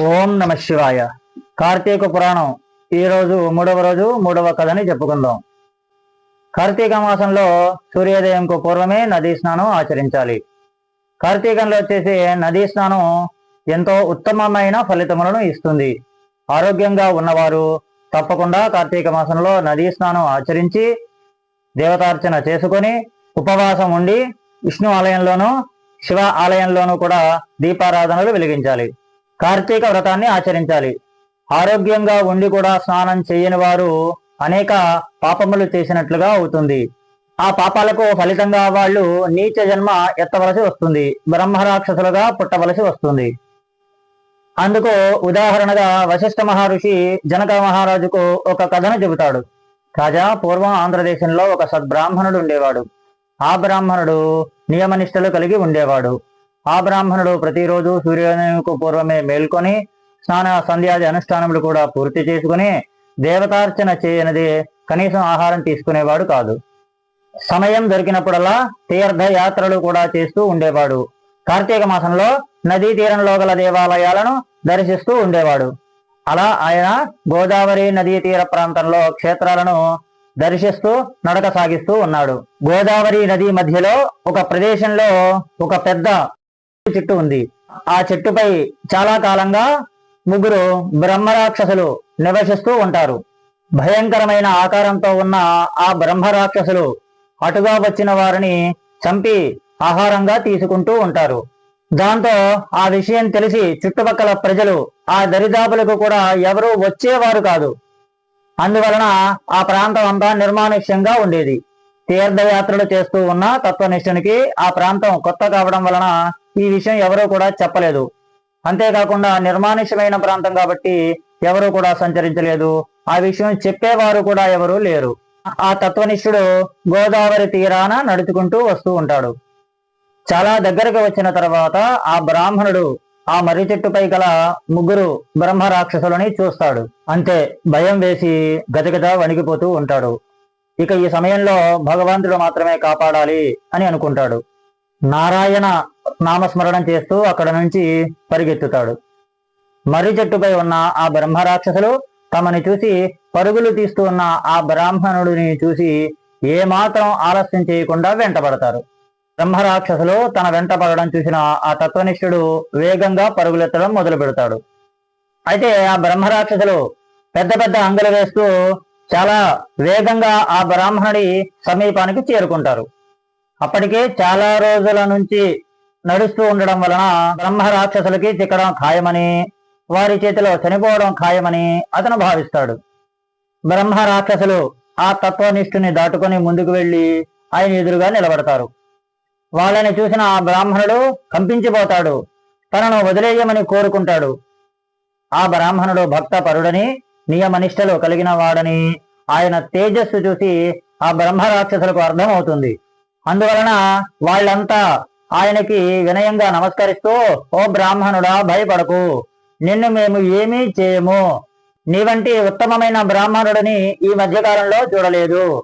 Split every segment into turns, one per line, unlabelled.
ఓం నమ శివాయ. కార్తీక పురాణం. ఈ రోజు మూడవ రోజు మూడవ కథని చెప్పుకుందాం. కార్తీక మాసంలో సూర్యోదయంకు పూర్వమే నదీ స్నానం ఆచరించాలి. కార్తీకంలో వచ్చేసి నదీ స్నానం ఎంతో ఉత్తమమైన ఫలితములను ఇస్తుంది. ఆరోగ్యంగా ఉన్నవారు తప్పకుండా కార్తీక మాసంలో నదీ స్నానం ఆచరించి దేవతార్చన చేసుకొని ఉపవాసం ఉండి విష్ణు ఆలయంలోనూ శివ ఆలయంలోనూ కూడా దీపారాధనలు వెలిగించాలి. కార్తీక వ్రతాన్ని ఆచరించాలి. ఆరోగ్యంగా ఉండి కూడా స్నానం చేయని వారు అనేక పాపములు చేసినట్లుగా అవుతుంది. ఆ పాపాలకు ఫలితంగా వాళ్ళు నీచ జన్మ ఎత్తవలసి వస్తుంది. బ్రహ్మరాక్షసులుగా పుట్టవలసి వస్తుంది. అందుకు ఉదాహరణగా వశిష్ఠ మహర్షి జనక మహారాజుకు ఒక కథను చెబుతాడు. కాజా పూర్వం ఆంధ్రదేశంలో ఒక సద్బ్రాహ్మణుడు ఉండేవాడు. ఆ బ్రాహ్మణుడు నియమనిష్టలు కలిగి ఉండేవాడు. ఆ బ్రాహ్మణుడు ప్రతిరోజు సూర్యోదయంకు పూర్వమే మేల్కొని స్నాన సంధ్యాది అనుష్ఠానములు కూడా పూర్తి చేసుకుని దేవతార్చన చేయనిది కనీసం ఆహారం తీసుకునేవాడు కాదు. సమయం దొరికినప్పుడల్లా తీర్థయాత్రలు కూడా చేస్తూ ఉండేవాడు. కార్తీక మాసంలో నదీ తీరంలో గల దేవాలయాలను దర్శిస్తూ ఉండేవాడు. అలా ఆయన గోదావరి నదీ తీర ప్రాంతంలో క్షేత్రాలను దర్శిస్తూ నడక సాగిస్తూ ఉన్నాడు. గోదావరి నది మధ్యలో ఒక ప్రదేశంలో ఒక పెద్ద చెట్టు ఉంది. ఆ చెట్టుపై చాలా కాలంగా ముగ్గురు బ్రహ్మరాక్షసులు నివసిస్తూ ఉంటారు. భయంకరమైన ఆకారంతో ఉన్న ఆ బ్రహ్మరాక్షసులు అటుగా వచ్చిన వారిని చంపి ఆహారంగా తీసుకుంటూ ఉంటారు. దాంతో ఆ విషయం తెలిసి చుట్టుపక్కల ప్రజలు ఆ దరిదాపులకు కూడా ఎవరూ వచ్చేవారు కాదు. అందువలన ఆ ప్రాంతం అంతా నిర్మానుష్యంగా ఉండేది. తీర్థయాత్రలు చేస్తూ ఉన్న తత్వనిష్ఠునికి ఆ ప్రాంతం కొత్త కావడం వలన ఈ విషయం ఎవరూ కూడా చెప్పలేదు. అంతేకాకుండా నిర్మానుష్యమైన ప్రాంతం కాబట్టి ఎవరూ కూడా సంచరించలేదు. ఆ విషయం చెప్పేవారు కూడా ఎవరూ లేరు. ఆ తత్వనిష్ఠుడు గోదావరి తీరాన నడుచుకుంటూ వస్తూ ఉంటాడు. చాలా దగ్గరకు వచ్చిన తర్వాత ఆ బ్రాహ్మణుడు ఆ మర్రి చెట్టుపై గల ముగ్గురు బ్రహ్మ రాక్షసులని చూస్తాడు. అంతే భయం వేసి గజగజ వణికిపోతూ ఉంటాడు. ఇక ఈ సమయంలో భగవంతుడు మాత్రమే కాపాడాలి అని అనుకుంటాడు. నారాయణ నామస్మరణం చేస్తూ అక్కడ నుంచి పరిగెత్తుతాడు. మర్రి చెట్టుపై ఉన్న ఆ బ్రహ్మరాక్షసులు తమని చూసి పరుగులు తీస్తూ ఉన్న ఆ బ్రాహ్మణుడిని చూసి ఏమాత్రం ఆలస్యం చేయకుండా వెంటబడతారు. బ్రహ్మరాక్షసులు తన వెంట పడడం చూసిన ఆ తత్వనిష్ఠుడు వేగంగా పరుగులెత్తడం మొదలు పెడతాడు. అయితే ఆ బ్రహ్మరాక్షసులు పెద్ద పెద్ద అంగలు వేస్తూ చాలా వేగంగా ఆ బ్రాహ్మణుడి సమీపానికి చేరుకుంటారు. అప్పటికే చాలా రోజుల నుంచి నడుస్తూ ఉండడం వలన బ్రహ్మ రాక్షసులకి చిక్కడం ఖాయమని వారి చేతిలో చనిపోవడం ఖాయమని అతను భావిస్తాడు. బ్రహ్మ రాక్షసులు ఆ తత్వనిష్ఠుని దాటుకొని ముందుకు వెళ్ళి ఆయన ఎదురుగా నిలబడతారు. వాళ్ళని చూసిన ఆ బ్రాహ్మణుడు కంపించిపోతాడు. తనను వదిలేయమని కోరుకుంటాడు. ఆ బ్రాహ్మణుడు భక్త పరుడని నియమనిష్టలు కలిగిన వాడని ఆయన తేజస్సు చూసి ఆ బ్రహ్మ రాక్షసులకు అర్థమవుతుంది. అందువలన వాళ్ళంతా ఆయనకి వినయంగా నమస్కరిస్తూ ఓ బ్రాహ్మణుడా భయపడకు. నిన్ను మేము ఏమీ చేయము. నీ వంటి ఉత్తమమైన బ్రాహ్మణుడిని ఈ మధ్యకాలంలో చూడలేదు.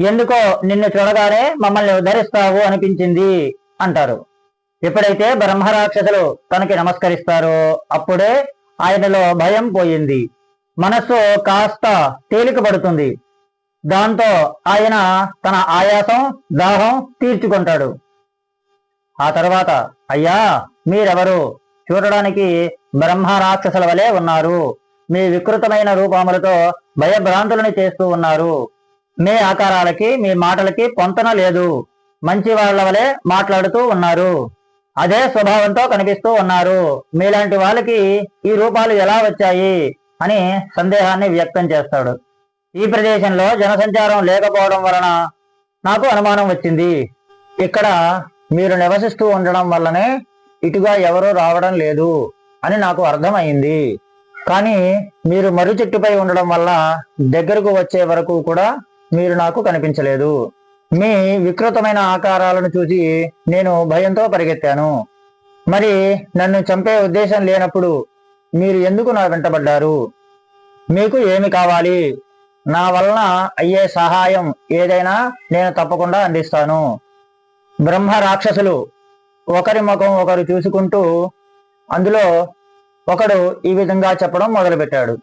ఎందుకో నిన్ను చూడగానే మమ్మల్ని ఉద్ధరిస్తావు అనిపించింది అంటారు. ఎప్పుడైతే బ్రహ్మరాక్షసులు తనకి నమస్కరిస్తారో అప్పుడే ఆయనలో భయం పోయింది. మనస్సు కాస్త తేలిక పడుతుంది దాంతో ఆయన తన ఆయాసం దాహం తీర్చుకుంటాడు. ఆ తర్వాత అయ్యా మీరెవరు? చూడడానికి బ్రహ్మ రాక్షసుల వలె ఉన్నారు. మీ వికృతమైన రూపములతో భయభ్రాంతులను చేస్తూ ఉన్నారు. మీ ఆకారాలకి మీ మాటలకి పొంతన లేదు. మంచి వాళ్ళ వలె మాట్లాడుతూ ఉన్నారు. అదే స్వభావంతో కనిపిస్తూ ఉన్నారు. మీలాంటి వాళ్ళకి ఈ రూపాలు ఎలా వచ్చాయి? అని సందేహాన్ని వ్యక్తం చేస్తాడు. ఈ ప్రదేశంలో జనసంచారం లేకపోవడం వలన నాకు అనుమానం వచ్చింది. ఇక్కడ మీరు నివసిస్తూ ఉండడం వల్లనే ఇటుగా ఎవరూ రావడం లేదు అని నాకు అర్థమైంది. కానీ మీరు మర్రి చెట్టుపై ఉండడం వల్ల దగ్గరకు వచ్చే వరకు కూడా మీరు నాకు కనిపించలేదు. మీ వికృతమైన ఆకారాలను చూసి నేను భయంతో పరిగెత్తాను. మరి నన్ను చంపే ఉద్దేశం లేనప్పుడు మీరు ఎందుకు నా వెంటబడ్డారు మీకు ఏమి కావాలి? నా వలన అయ్యే సహాయం ఏదైనా నేను తప్పకుండా అందిస్తాను. బ్రహ్మ రాక్షసులు ఒకరి ముఖం ఒకరు చూసుకుంటూ అందులో ఒకడు ఈ విధంగా చెప్పడం మొదలుపెట్టాడు.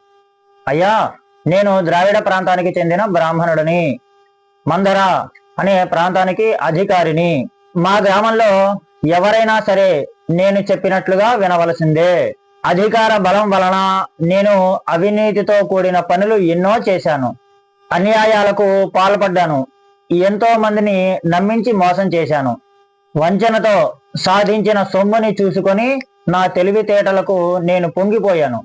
అయ్యా నేను ద్రావిడ ప్రాంతానికి చెందిన బ్రాహ్మణుడిని మందర అనే ప్రాంతానికి అధికారిని. మా గ్రామంలో ఎవరైనా సరే నేను చెప్పినట్లుగా వినవలసిందే. అధికార బలం వలన నేను అవినీతితో కూడిన పనులు ఎన్నో చేశాను. అన్యాయాలకు పాల్పడ్డాను. ఎంతో మందిని నమ్మించి మోసం చేశాను. వంచనతో సాధించిన సొమ్ముని చూసుకొని నా తెలివితేటలకు నేను పొంగిపోయాను.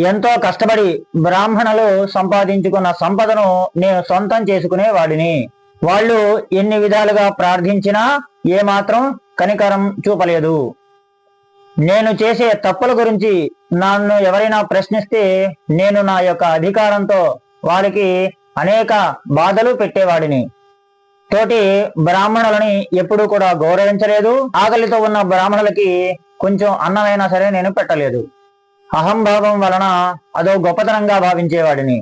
ఎంతో కష్టపడి బ్రాహ్మణులు సంపాదించుకున్న సంపదను నేను సొంతం చేసుకునే వాడిని. వాళ్ళు ఎన్ని విధాలుగా ప్రార్థించినా ఏమాత్రం కనికరం చూపలేదు. నేను చేసే తప్పుల గురించి నన్ను ఎవరైనా ప్రశ్నిస్తే నేను నా యొక్క అధికారంతో వారికి అనేక బాధలు పెట్టేవాడిని. తోటి బ్రాహ్మణులని ఎప్పుడూ కూడా గౌరవించలేదు. ఆకలితో ఉన్న బ్రాహ్మణులకి కొంచెం అన్నమైనా సరే నేను పెట్టలేదు. అహంభావం వలన అదో గొప్పతనంగా భావించేవాడిని.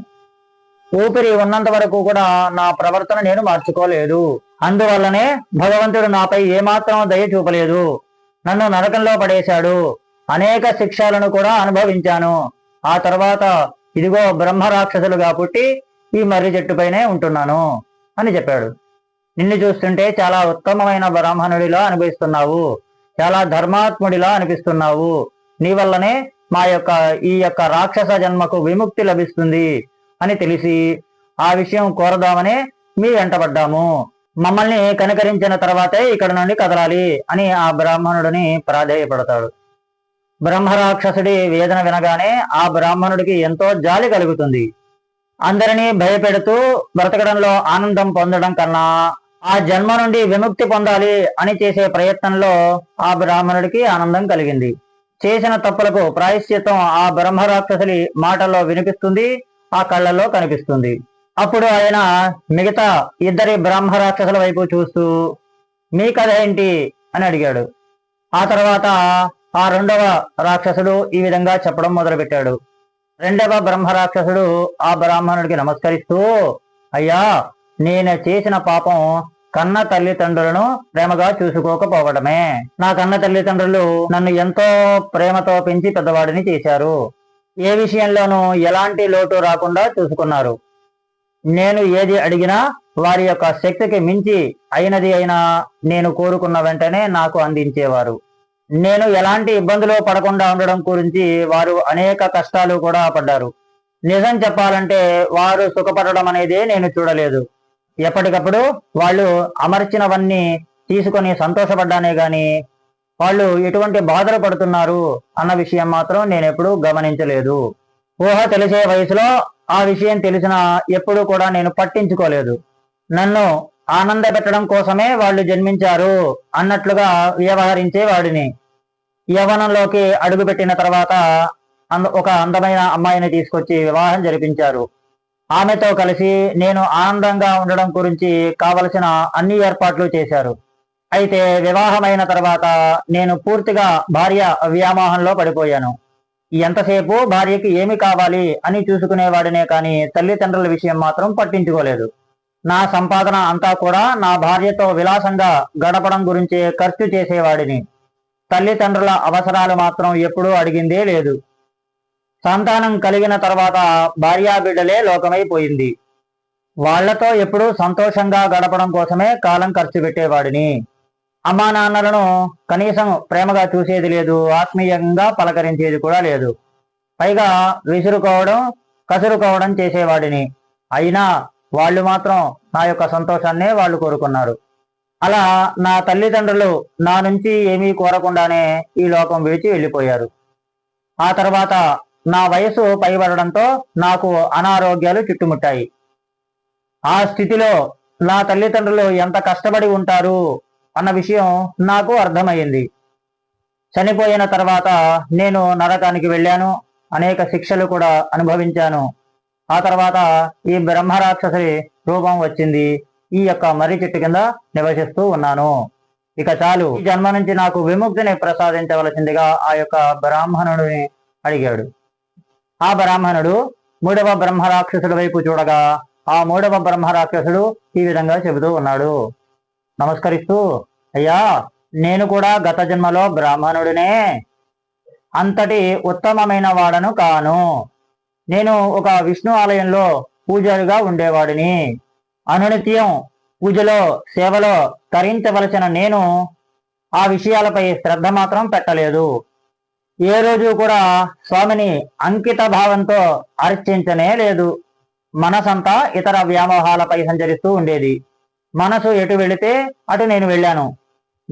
ఊపిరి ఉన్నంత వరకు కూడా నా ప్రవర్తన నేను మార్చుకోలేదు. అందువల్లనే భగవంతుడు నాపై ఏమాత్రం దయ చూపలేదు. నన్ను నరకంలో పడేశాడు. అనేక శిక్షలను కూడా అనుభవించాను. ఆ తర్వాత ఇదిగో బ్రహ్మ రాక్షసులుగా పుట్టి ఈ మర్రి చెట్టుపైనే ఉంటున్నాను అని చెప్పాడు. నిన్ను చూస్తుంటే చాలా ఉత్తమమైన బ్రాహ్మణుడిలా అనిపిస్తున్నావు. చాలా ధర్మాత్ముడిలా అనిపిస్తున్నావు. నీ వల్లనే మా యొక్క ఈ యొక్క రాక్షస జన్మకు విముక్తి లభిస్తుంది అని తెలిసి ఆ విషయం కోరదామనే మీ వెంటబడ్డాము మమ్మల్ని కనికరించిన తర్వాతే ఇక్కడ నుండి కదలాలి అని ఆ బ్రాహ్మణుడిని ప్రాధేయపడతాడు బ్రహ్మరాక్షసుడి వేదన వినగానే ఆ బ్రాహ్మణుడికి ఎంతో జాలి కలుగుతుంది. అందరినీ భయపెడుతూ బ్రతకడంలో ఆనందం పొందడం కన్నా ఆ జన్మ నుండి విముక్తి పొందాలి అని చేసే ప్రయత్నంలో ఆ బ్రాహ్మణుడికి ఆనందం కలిగింది. చేసిన తప్పులకు ప్రాయశ్చిత్తం ఆ బ్రహ్మరాక్షసుడి మాటల్లో వినిపిస్తుంది ఆ కళ్ళల్లో కనిపిస్తుంది. అప్పుడు ఆయన మిగతా ఇద్దరి బ్రహ్మ రాక్షసుల వైపు చూస్తూ మీ కథ ఏంటి? అని అడిగాడు. ఆ తర్వాత ఆ రెండవ రాక్షసుడు ఈ విధంగా చెప్పడం మొదలుపెట్టాడు. రెండవ బ్రహ్మరాక్షసుడు ఆ బ్రాహ్మణుడికి నమస్కరిస్తూ అయ్యా నేను చేసిన పాపం కన్న తల్లిదండ్రులను ప్రేమగా చూసుకోకపోవడమే. నా కన్న తల్లిదండ్రులు నన్ను ఎంతో ప్రేమతో పెంచి పెద్దవాడిని చేశారు. ఏ విషయంలోనూ ఎలాంటి లోటు రాకుండా చూసుకున్నారు. నేను ఏది అడిగినా వారి యొక్క శక్తికి మించి అయినది అయినా నేను కోరుకున్న వెంటనే నాకు అందించేవారు. నేను ఎలాంటి ఇబ్బందులు పడకుండా ఉండడం గురించి వారు అనేక కష్టాలు కూడా పడ్డారు. నిజం చెప్పాలంటే వారు సుఖపడడం అనేది నేను చూడలేదు. ఎప్పటికప్పుడు వాళ్ళు అమర్చినవన్నీ తీసుకొని సంతోషపడ్డానే గాని వాళ్ళు ఎటువంటి బాధలు పడుతున్నారు అన్న విషయం మాత్రం నేను ఎప్పుడూ గమనించలేదు. ఊహ తెలిసే వయసులో ఆ విషయం తెలిసిన ఎప్పుడూ కూడా నేను పట్టించుకోలేదు. నన్ను ఆనంద పెట్టడం కోసమే వాళ్ళు జన్మించారు అన్నట్లుగా వ్యవహరించే వాడిని. యవనంలోకి అడుగుపెట్టిన తర్వాత అంద- ఒక అందమైన అమ్మాయిని తీసుకొచ్చి వివాహం జరిపించారు. ఆమెతో కలిసి నేను ఆనందంగా ఉండడం గురించి కావలసిన అన్ని ఏర్పాట్లు చేశారు. అయితే వివాహమైన తర్వాత నేను పూర్తిగా భార్య వ్యామోహంలో పడిపోయాను. ఎంతసేపు భార్యకి ఏమి కావాలి అని చూసుకునేవాడినే కానీ తల్లిదండ్రుల విషయం మాత్రం పట్టించుకోలేదు. నా సంపాదన అంతా కూడా నా భార్యతో విలాసంగా గడపడం గురించే ఖర్చు చేసేవాడిని. తల్లిదండ్రుల అవసరాలు మాత్రం ఎప్పుడూ అడిగిందే లేదు. సంతానం కలిగిన తర్వాత భార్యా బిడ్డలే లోకమైపోయింది వాళ్ళతో ఎప్పుడూ సంతోషంగా గడపడం కోసమే కాలం ఖర్చు పెట్టేవాడిని. అమ్మా నాన్నలను కనీసం ప్రేమగా చూసేది లేదు ఆత్మీయంగా పలకరించేది కూడా లేదు. పైగా విసురుకోవడం కసురుకోవడం చేసేవాడిని. అయినా వాళ్ళు మాత్రం నా యొక్క సంతోషాన్నే వాళ్ళు కోరుకున్నారు. అలా నా తల్లిదండ్రులు నా నుంచి ఏమీ కోరకుండానే ఈ లోకం విడిచి వెళ్ళిపోయారు. ఆ తర్వాత నా వయసు పైబడడంతో నాకు అనారోగ్యాలు చుట్టుముట్టాయి. ఆ స్థితిలో నా తల్లిదండ్రులు ఎంత కష్టపడి ఉంటారు అన్న విషయం నాకు అర్థమైంది చనిపోయిన తర్వాత నేను నరకానికి వెళ్ళాను. అనేక శిక్షలు కూడా అనుభవించాను. ఆ తర్వాత ఈ బ్రహ్మరాక్షసి రూపం వచ్చింది. ఈ యొక్క మర్రి చెట్టు కింద నివసిస్తూ ఉన్నాను. ఇక చాలు. ఈ జన్మ నుంచి నాకు విముక్తిని ప్రసాదించవలసిందిగా ఆ యొక్క బ్రాహ్మణుడిని అడిగాడు. ఆ బ్రాహ్మణుడు మూడవ బ్రహ్మరాక్షసుడి వైపు చూడగా ఆ మూడవ బ్రహ్మరాక్షసుడు ఈ విధంగా చెబుతూ ఉన్నాడు. నమస్కరిస్తూ అయ్యా నేను కూడా గత జన్మలో బ్రాహ్మణుడినే. అంతటి ఉత్తమమైన వాడను కాను. నేను ఒక విష్ణు ఆలయంలో పూజారిగా ఉండేవాడిని. అనునిత్యం పూజలో సేవలో తరించవలసిన నేను ఆ విషయాలపై శ్రద్ధ మాత్రం పెట్టలేదు. ఏ రోజు కూడా స్వామిని అంకిత భావంతో అర్చించనే లేదు. మనసంతా ఇతర వ్యామోహాలపై సంచరిస్తూ ఉండేది. మనసు ఎటు వెళితే అటు నేను వెళ్ళాను.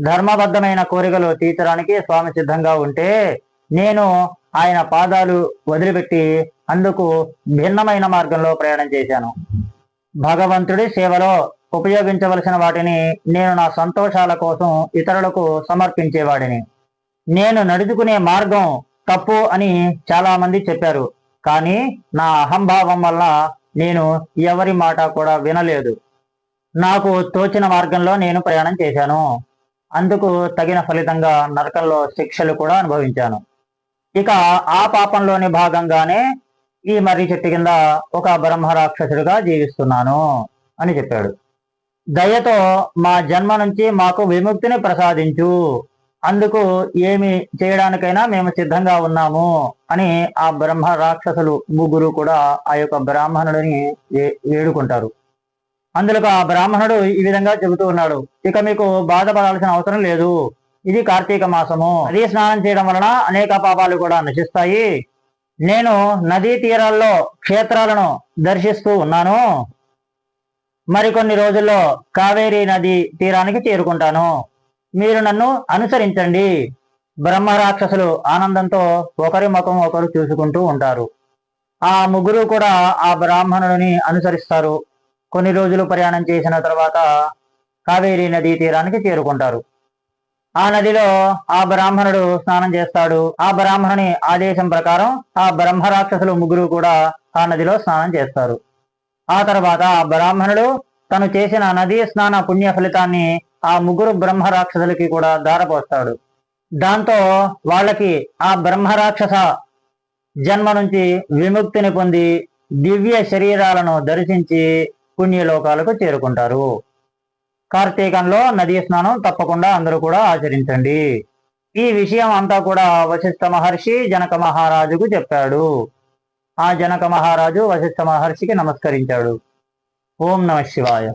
ధర్మబద్ధమైన కోరికలు తీర్చడానికి స్వామి సిద్ధంగా ఉంటే నేను ఆయన పాదాలు వదిలిపెట్టి అందుకు భిన్నమైన మార్గంలో ప్రయాణం చేశాను. భగవంతుడి సేవలో ఉపయోగించవలసిన వాటిని నేను నా సంతోషాల కోసం ఇతరులకు సమర్పించేవాడిని. నేను నడుచుకునే మార్గం తప్పు అని చాలా మంది చెప్పారు. కానీ నా అహంభావం వల్ల నేను ఎవరి మాట కూడా వినలేదు. నాకు తోచిన మార్గంలో నేను ప్రయాణం చేశాను. అందుకు తగిన ఫలితంగా నరకంలో శిక్షలు కూడా అనుభవించాను. ఇక ఆ పాపంలోని భాగంగానే ఈ మర్రి చెట్టు కింద ఒక బ్రహ్మ రాక్షసుడిగా జీవిస్తున్నాను అని చెప్పాడు. దయతో మా జన్మ నుంచి మాకు విముక్తిని ప్రసాదించు. అందుకు ఏమి చేయడానికైనా మేము సిద్ధంగా ఉన్నాము అని ఆ బ్రహ్మ రాక్షసులు ముగ్గురు కూడా ఆ యొక్క బ్రాహ్మణుడిని వేడుకుంటారు అందులో ఆ బ్రాహ్మణుడు ఈ విధంగా చెబుతూ ఉన్నాడు. ఇక మీకు బాధపడాల్సిన అవసరం లేదు. ఇది కార్తీక మాసము. నదీ స్నానం చేయడం వలన అనేక పాపాలు కూడా నశిస్తాయి. నేను నదీ తీరాల్లో క్షేత్రాలను దర్శిస్తూ ఉన్నాను. మరికొన్ని రోజుల్లో కావేరీ నది తీరానికి చేరుకుంటాను. మీరు నన్ను అనుసరించండి. బ్రహ్మ రాక్షసులు ఆనందంతో ఒకరి ముఖం ఒకరు చూసుకుంటూ ఉంటారు. ఆ ముగ్గురు కూడా ఆ బ్రాహ్మణుడిని అనుసరిస్తారు. కొన్ని రోజులు ప్రయాణం చేసిన తర్వాత కావేరీ నదీ తీరానికి చేరుకుంటారు. ఆ నదిలో ఆ బ్రాహ్మణుడు స్నానం చేస్తాడు. ఆ బ్రాహ్మణుని ఆదేశం ప్రకారం ఆ బ్రహ్మరాక్షసులు ముగ్గురు కూడా ఆ నదిలో స్నానం చేస్తారు. ఆ తర్వాత ఆ బ్రాహ్మణుడు తను చేసిన నదీ స్నాన పుణ్య ఫలితాన్ని ఆ ముగ్గురు బ్రహ్మ రాక్షసులకి కూడా దారపోస్తాడు దాంతో వాళ్ళకి ఆ బ్రహ్మరాక్షస జన్మ నుంచి విముక్తిని పొంది దివ్య శరీరాలను దర్శించి పుణ్యలోకాలకు చేరుకుంటారు. కార్తీకంలో నదీ స్నానం తప్పకుండా అందరూ కూడా ఆచరించండి. ఈ విషయం అంతా కూడా వశిష్ఠ మహర్షి జనక మహారాజుకు చెప్పాడు. ఆ జనక మహారాజు వశిష్ఠ మహర్షికి నమస్కరించాడు. ఓం నమ శివాయ.